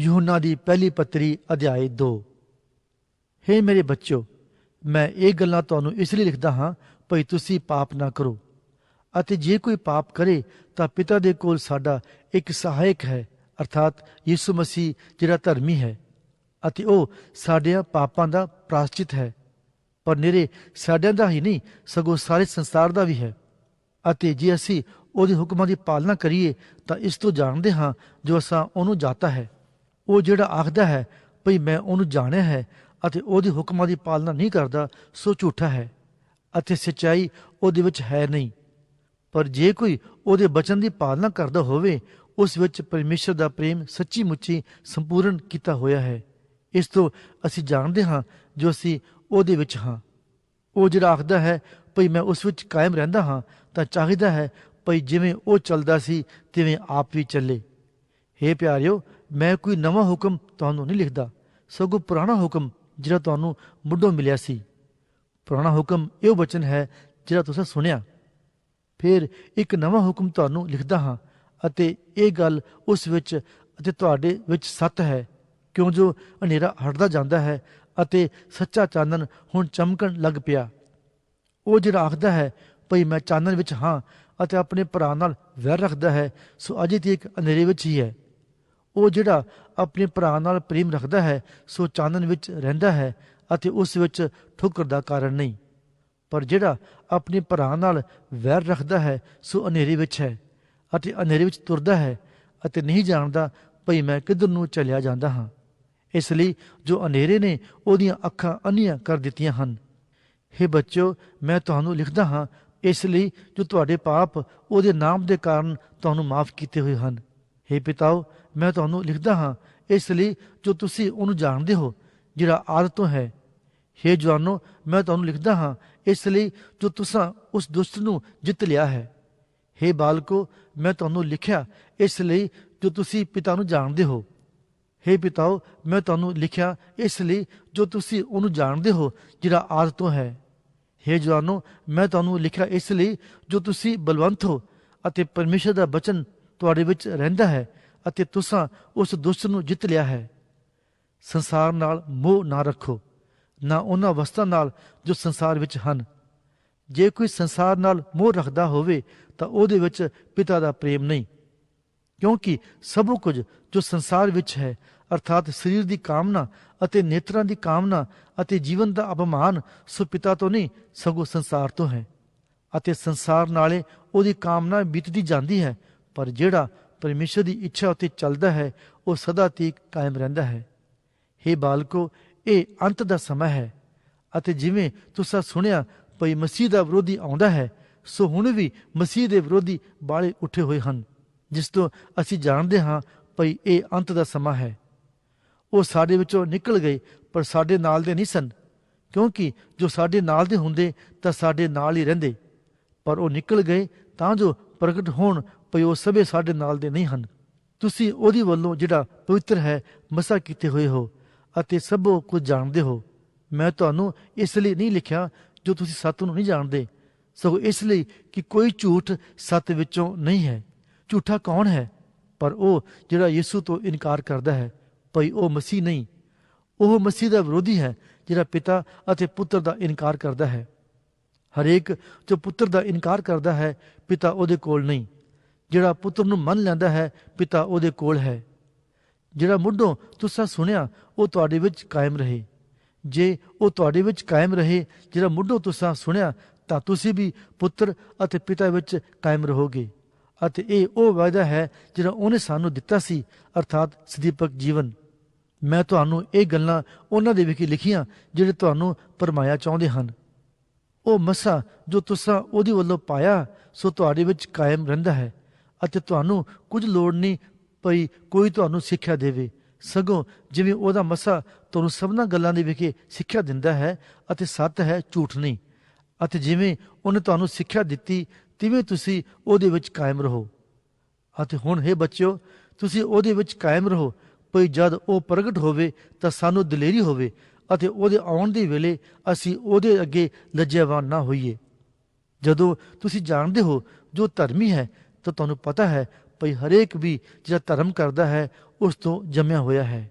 ਯੂਹੰਨਾ ਦੀ ਪਹਿਲੀ ਪੱਤਰੀ ਅਧਿਆਇ 2 ਹੇ ਮੇਰੇ ਬੱਚਿਓ, ਮੈਂ ਇਹ ਗੱਲਾਂ ਤੁਹਾਨੂੰ ਇਸ ਲਈ ਲਿਖਦਾ ਹਾਂ, ਭਈ ਤੁਸੀਂ ਪਾਪ ਨਾ ਕਰੋ। ਅਤੇ ਜੇ ਕੋਈ ਪਾਪ ਕਰੇ, ਤਾਂ ਪਿਤਾ ਦੇ ਕੋਲ ਸਾਡਾ ਇੱਕ ਸਹਾਇਕ ਹੈ, ਅਰਥਾਤ ਯਿਸੂ ਮਸੀਹ ਜਿਹੜਾ ਧਰਮੀ ਹੈ। ਅਤੇ ਉਹ ਸਾਡਿਆਂ ਪਾਪਾਂ ਦਾ ਪ੍ਰਾਸ਼ਚਿਤ ਹੈ। ਪਰ ਨਿਰੇ ਸਾਡਿਆਂ ਦਾ ਹੀ ਨਹੀਂ, ਸਗੋਂ ਸਾਰੇ ਸੰਸਾਰ ਦਾ ਵੀ ਹੈ। ਅਤੇ ਜੇ ਅਸੀਂ ਉਹਦੇ ਹੁਕਮਾਂ ਦੀ ਪਾਲਣਾ ਕਰੀਏ, ਤਾਂ ਇਸ ਤੋਂ ਜਾਣਦੇ ਹਾਂ ਜੋ ਅਸਾਂ ਉਹਨੂੰ ਜਾਤਾ ਹੈ। ਉਹ ਜਿਹੜਾ ਆਖਦਾ ਹੈ, ਭਈ ਮੈਂ ਉਹਨੂੰ ਜਾਣਿਆ ਹੈ ਅਤੇ ਉਹਦੇ ਹੁਕਮਾਂ ਦੀ ਪਾਲਣਾ ਨਹੀਂ ਕਰਦਾ, ਸੋ ਝੂਠਾ ਹੈ ਅਤੇ ਸਚਾਈ ਉਹਦੇ ਵਿੱਚ ਹੈ ਨਹੀਂ। ਪਰ ਜੇ ਕੋਈ ਉਹਦੇ ਬਚਨ ਦੀ ਪਾਲਣਾ ਕਰਦਾ ਹੋਵੇ, ਉਸ ਵਿੱਚ ਪਰਮੇਸ਼ਰ ਦਾ ਪ੍ਰੇਮ ਸੱਚੀ ਮੁੱਚੀ ਸੰਪੂਰਨ ਕੀਤਾ ਹੋਇਆ ਹੈ। ਇਸ ਤੋਂ ਅਸੀਂ ਜਾਣਦੇ ਹਾਂ ਜੋ ਅਸੀਂ ਉਹਦੇ ਵਿੱਚ ਹਾਂ। ਉਹ ਜਿਹੜਾ ਆਖਦਾ ਹੈ, ਭਈ ਮੈਂ ਉਸ ਵਿੱਚ ਕਾਇਮ ਰਹਿੰਦਾ ਹਾਂ, ਤਾਂ ਚਾਹੀਦਾ ਹੈ ਭਈ ਜਿਵੇਂ ਉਹ ਚੱਲਦਾ ਸੀ, ਤਿਵੇਂ ਆਪ ਵੀ ਚੱਲੇ। ਹੇ ਪਿਆਰਿਓ, ਮੈਂ ਕੋਈ ਨਵਾਂ ਹੁਕਮ ਤੁਹਾਨੂੰ ਨਹੀਂ ਲਿਖਦਾ। ਸਗੋਂ ਪੁਰਾਣਾ ਹੁਕਮ ਜਿਹੜਾ ਤੁਹਾਨੂੰ ਮੁੱਢੋਂ ਮਿਲਿਆ ਸੀ। ਪੁਰਾਣਾ ਹੁਕਮ ਇਹ ਬਚਨ ਹੈ ਜਿਹੜਾ ਤੁਸੀਂ ਸੁਣਿਆ। ਫਿਰ ਇੱਕ ਨਵਾਂ ਹੁਕਮ ਤੁਹਾਨੂੰ ਲਿਖਦਾ ਹਾਂ ਅਤੇ ਇਹ ਗੱਲ ਉਸ ਵਿੱਚ ਅਤੇ ਤੁਹਾਡੇ ਵਿੱਚ ਸੱਤ ਹੈ। ਕਿਉਂ ਜੋ ਹਨੇਰਾ ਹਟਦਾ ਜਾਂਦਾ ਹੈ ਅਤੇ ਸੱਚਾ ਚਾਨਣ ਹੁਣ ਚਮਕਣ ਲੱਗ ਪਿਆ। ਉਹ ਜਿਹੜਾ ਆਖਦਾ ਹੈ, ਭਈ ਮੈਂ ਚਾਨਣ ਵਿੱਚ ਹਾਂ ਅਤੇ ਆਪਣੇ ਭਰਾ ਨਾਲ ਵੈਰ ਰੱਖਦਾ ਹੈ, ਸੋ ਅਜੇ ਤੱਕ ਹਨੇਰੇ ਵਿੱਚ ਹੀ ਹੈ। ਉਹ ਜਿਹੜਾ ਆਪਣੇ ਭਰਾ ਨਾਲ ਪ੍ਰੇਮ ਰੱਖਦਾ ਹੈ, ਸੋ ਚਾਨਣ ਵਿੱਚ ਰਹਿੰਦਾ ਹੈ ਅਤੇ ਉਸ ਵਿੱਚ ਠੁਕਰ ਦਾ ਕਾਰਨ ਨਹੀਂ। ਪਰ ਜਿਹੜਾ ਆਪਣੇ ਭਰਾ ਨਾਲ ਵੈਰ ਰੱਖਦਾ ਹੈ, ਸੋ ਹਨੇਰੇ ਵਿੱਚ ਹੈ ਅਤੇ ਹਨੇਰੇ ਵਿੱਚ ਤੁਰਦਾ ਹੈ ਅਤੇ ਨਹੀਂ ਜਾਣਦਾ ਭਈ ਮੈਂ ਕਿੱਧਰ ਨੂੰ ਚੱਲਿਆ ਜਾਂਦਾ ਹਾਂ। ਇਸ ਲਈ ਜੋ ਹਨੇਰੇ ਨੇ ਉਹਦੀਆਂ ਅੱਖਾਂ ਅੰਨੀਆਂ ਕਰ ਦਿੱਤੀਆਂ ਹਨ। ਹੇ ਬੱਚਿਓ, ਮੈਂ ਤੁਹਾਨੂੰ ਲਿਖਦਾ ਹਾਂ, ਇਸ ਲਈ ਜੋ ਤੁਹਾਡੇ ਪਾਪ ਉਹਦੇ ਨਾਮ ਦੇ ਕਾਰਨ ਤੁਹਾਨੂੰ ਮਾਫ ਕੀਤੇ ਹੋਏ ਹਨ। ਹੇ ਪਿਤਾਓ, ਮੈਂ ਤੁਹਾਨੂੰ ਲਿਖਦਾ ਹਾਂ, ਇਸ ਲਈ ਜੋ ਤੁਸੀਂ ਉਹਨੂੰ ਜਾਣਦੇ ਹੋ, ਜਿਹੜਾ ਆਦਿ ਤੋਂ ਹੈ। ਹੇ ਜਵਾਨੋ, ਮੈਂ ਤੁਹਾਨੂੰ ਲਿਖਦਾ ਹਾਂ, ਇਸ ਲਈ ਜੋ ਤੁਸੀਂ ਉਸ ਦੁਸ਼ਟ ਨੂੰ ਜਿੱਤ ਲਿਆ ਹੈ। ਹੇ ਬਾਲਕੋ, ਮੈਂ ਤੁਹਾਨੂੰ ਲਿਖਿਆ, ਇਸ ਲਈ ਜੋ ਤੁਸੀਂ ਪਿਤਾ ਨੂੰ ਜਾਣਦੇ ਹੋ। ਹੇ ਪਿਤਾਓ, ਮੈਂ ਤੁਹਾਨੂੰ ਲਿਖਿਆ, ਇਸ ਲਈ ਜੋ ਤੁਸੀਂ ਉਹਨੂੰ ਜਾਣਦੇ ਹੋ, ਜਿਹੜਾ ਆਦਿ ਤੋਂ ਹੈ। ਹੇ ਜਵਾਨੋ, ਮੈਂ ਤੁਹਾਨੂੰ ਲਿਖਿਆ, ਇਸ ਲਈ ਜੋ ਤੁਸੀਂ ਬਲਵੰਤ ਹੋ ਅਤੇ ਪਰਮੇਸ਼ਰ ਦਾ ਬਚਨ ਤੁਹਾਡੇ ਵਿੱਚ ਰਹਿੰਦਾ ਹੈ ਅਤੇ ਤੁਸੀਂ ਉਸ ਦੁਸ਼ਟ ਨੂੰ ਜਿੱਤ ਲਿਆ ਹੈ। ਸੰਸਾਰ ਨਾਲ ਮੋਹ ਨਾ ਰੱਖੋ, ਨਾ ਉਹਨਾਂ ਵਸਤਾਂ ਨਾਲ ਜੋ ਸੰਸਾਰ ਵਿੱਚ ਹਨ। ਜੇ ਕੋਈ ਸੰਸਾਰ ਨਾਲ ਮੋਹ ਰੱਖਦਾ ਹੋਵੇ, ਤਾਂ ਉਹਦੇ ਵਿੱਚ ਪਿਤਾ ਦਾ ਪ੍ਰੇਮ ਨਹੀਂ। ਕਿਉਂਕਿ ਸਭ ਕੁਝ ਜੋ ਸੰਸਾਰ ਵਿੱਚ ਹੈ, ਅਰਥਾਤ ਸਰੀਰ ਦੀ ਕਾਮਨਾ ਅਤੇ ਨੇਤਰਾਂ ਦੀ ਕਾਮਨਾ ਅਤੇ ਜੀਵਨ ਦਾ ਅਪਮਾਨ, ਸੋ ਪਿਤਾ ਤੋਂ ਨਹੀਂ, ਸਗੋਂ ਸੰਸਾਰ ਤੋਂ ਹੈ। ਅਤੇ ਸੰਸਾਰ ਨਾਲੇ ਉਹਦੀ ਕਾਮਨਾ ਬੀਤਦੀ ਜਾਂਦੀ ਹੈ ਪਰ ਜਿਹੜਾ ਪਰਮੇਸ਼ਰ ਦੀ ਇੱਛਾ ਉਤੇ ਚੱਲਦਾ ਹੈ, ਉਹ ਸਦਾ ਤੀਕ ਕਾਇਮ ਰਹਿੰਦਾ ਹੈ। हे ਬਾਲਕੋ, ਇਹ ਅੰਤ ਦਾ ਸਮਾਂ ਹੈ ਅਤੇ ਜਿਵੇਂ ਤੁਸੀਂ ਸੁਣਿਆ, ਭਈ ਮਸੀਹ ਦਾ ਵਿਰੋਧੀ ਆਉਂਦਾ ਹੈ, ਸੋ ਹੁਣ ਵੀ ਮਸੀਹ ਦੇ ਵਿਰੋਧੀ ਬਾਲੇ ਉੱਠੇ ਹੋਏ ਹਨ, ਜਿਸ ਤੋਂ ਅਸੀਂ ਜਾਣਦੇ ਹਾਂ ਭਈ ਇਹ ਅੰਤ ਦਾ ਸਮਾਂ ਹੈ। ਉਹ ਸਾਡੇ ਵਿੱਚੋਂ ਨਿਕਲ ਗਏ, ਪਰ ਸਾਡੇ ਨਾਲ ਦੇ ਨਹੀਂ ਸਨ, ਕਿਉਂਕਿ ਜੋ ਸਾਡੇ ਨਾਲ ਦੇ ਹੁੰਦੇ, ਤਾਂ ਸਾਡੇ ਨਾਲ ਹੀ ਰਹਿੰਦੇ। ਪਰ ਉਹ ਨਿਕਲ ਗਏ ਤਾਂ ਜੋ ਪ੍ਰਗਟ ਹੋਣ ਭਈ ਉਹ ਸਭੇ ਸਾਡੇ ਨਾਲ ਦੇ ਨਹੀਂ ਹਨ। ਤੁਸੀਂ ਉਹਦੀ ਵੱਲੋਂ ਜਿਹੜਾ ਪਵਿੱਤਰ ਹੈ, ਮਸਾ ਕੀਤੇ ਹੋਏ ਹੋ ਅਤੇ ਸਭੋ ਕੁਝ ਜਾਣਦੇ ਹੋ। ਮੈਂ ਤੁਹਾਨੂੰ ਇਸ ਲਈ ਨਹੀਂ ਲਿਖਿਆ ਜੋ ਤੁਸੀਂ ਸੱਤ ਨੂੰ ਨਹੀਂ ਜਾਣਦੇ। ਸਗੋਂ ਇਸ ਲਈ ਕਿ ਕੋਈ ਝੂਠ ਸੱਤ ਵਿੱਚੋਂ ਨਹੀਂ ਹੈ। ਝੂਠਾ ਕੌਣ ਹੈ? ਪਰ ਉਹ ਜਿਹੜਾ ਯਿਸੂ ਤੋਂ ਇਨਕਾਰ ਕਰਦਾ ਹੈ, ਭਈ ਉਹ ਮਸੀਹ ਨਹੀਂ। ਉਹ ਮਸੀਹ ਦਾ ਵਿਰੋਧੀ ਹੈ, ਜਿਹੜਾ ਪਿਤਾ ਅਤੇ ਪੁੱਤਰ ਦਾ ਇਨਕਾਰ ਕਰਦਾ ਹੈ। ਹਰੇਕ ਜੋ ਪੁੱਤਰ ਦਾ ਇਨਕਾਰ ਕਰਦਾ ਹੈ, ਪਿਤਾ ਉਹਦੇ ਕੋਲ ਨਹੀਂ। ਜਿਹੜਾ ਪੁੱਤਰ ਨੂੰ ਮੰਨ ਲੈਂਦਾ ਹੈ, ਪਿਤਾ ਉਹਦੇ ਕੋਲ ਹੈ। ਜਿਹੜਾ ਮੁੱਢੋਂ ਤੁਸੀਂ ਸੁਣਿਆ, ਉਹ ਤੁਹਾਡੇ ਵਿੱਚ ਕਾਇਮ ਰਹੇ। ਜੇ ਉਹ ਤੁਹਾਡੇ ਵਿੱਚ ਕਾਇਮ ਰਹੇ, ਜਿਹੜਾ ਮੁੱਢੋਂ ਤੁਸੀਂ ਸੁਣਿਆ, ਤਾਂ ਤੁਸੀਂ ਵੀ ਪੁੱਤਰ ਅਤੇ ਪਿਤਾ ਵਿੱਚ ਕਾਇਮ ਰਹੋਗੇ। ਅਤੇ ਇਹ ਉਹ ਵਾਅਦਾ ਹੈ, ਜਿਹੜਾ ਉਹਨੇ ਸਾਨੂੰ ਦਿੱਤਾ ਸੀ, ਅਰਥਾਤ ਸਦੀਪਕ ਜੀਵਨ। ਮੈਂ ਤੁਹਾਨੂੰ ਇਹ ਗੱਲਾਂ ਉਹਨਾਂ ਦੇ ਵਿਖੇ ਲਿਖੀਆਂ, ਜਿਹੜੇ ਤੁਹਾਨੂੰ ਪਰਮਾਇਆ ਚਾਹੁੰਦੇ ਹਨ। ਉਹ ਮਸਾ ਜੋ ਤੁਸੀਂ ਉਹਦੇ ਵੱਲੋਂ ਪਾਇਆ, ਸੋ ਤੁਹਾਡੇ ਵਿੱਚ ਕਾਇਮ ਰਹਿੰਦਾ ਹੈ। ਅਤੇ ਤੁਹਾਨੂੰ ਕੁਝ ਲੋੜ ਨਹੀਂ ਪਈ ਕੋਈ ਤੁਹਾਨੂੰ ਸਿੱਖਿਆ ਦੇਵੇ। ਸਗੋਂ ਜਿਵੇਂ ਉਹਦਾ ਮਸਾ ਤੁਹਾਨੂੰ ਸਭਨਾਂ ਗੱਲਾਂ ਦੇ ਵਿਖੇ ਸਿੱਖਿਆ ਦਿੰਦਾ ਹੈ ਅਤੇ ਸੱਤ ਹੈ ਝੂਠ ਨਹੀਂ। ਅਤੇ ਜਿਵੇਂ ਉਹਨੇ ਤੁਹਾਨੂੰ ਸਿੱਖਿਆ ਦਿੱਤੀ, ਤਿਵੇਂ ਤੁਸੀਂ ਉਹਦੇ ਵਿੱਚ ਕਾਇਮ ਰਹੋ। ਅਤੇ ਹੁਣ ਹੈ ਬੱਚਿਓ, ਤੁਸੀਂ ਉਹਦੇ ਵਿੱਚ ਕਾਇਮ ਰਹੋ, ਭਈ ਜਦ ਉਹ ਪ੍ਰਗਟ ਹੋਵੇ ਤਾਂ ਸਾਨੂੰ ਦਲੇਰੀ ਹੋਵੇ ਅਤੇ ਉਹਦੇ ਆਉਣ ਦੇ ਵੇਲੇ ਅਸੀਂ ਉਹਦੇ ਅੱਗੇ ਲੱਜਿਆਵਾਨ ਨਾ ਹੋਈਏ। ਜਦੋਂ ਤੁਸੀਂ ਜਾਣਦੇ ਹੋ ਜੋ ਧਰਮੀ ਹੈ ਤਾਂ ਤੁਹਾਨੂੰ ਪਤਾ ਹੈ ਭਈ ਹਰੇਕ ਵੀ ਜਿਹੜਾ ਧਰਮ ਕਰਦਾ ਹੈ, ਉਸ ਤੋਂ ਜੰਮਿਆ ਹੋਇਆ ਹੈ।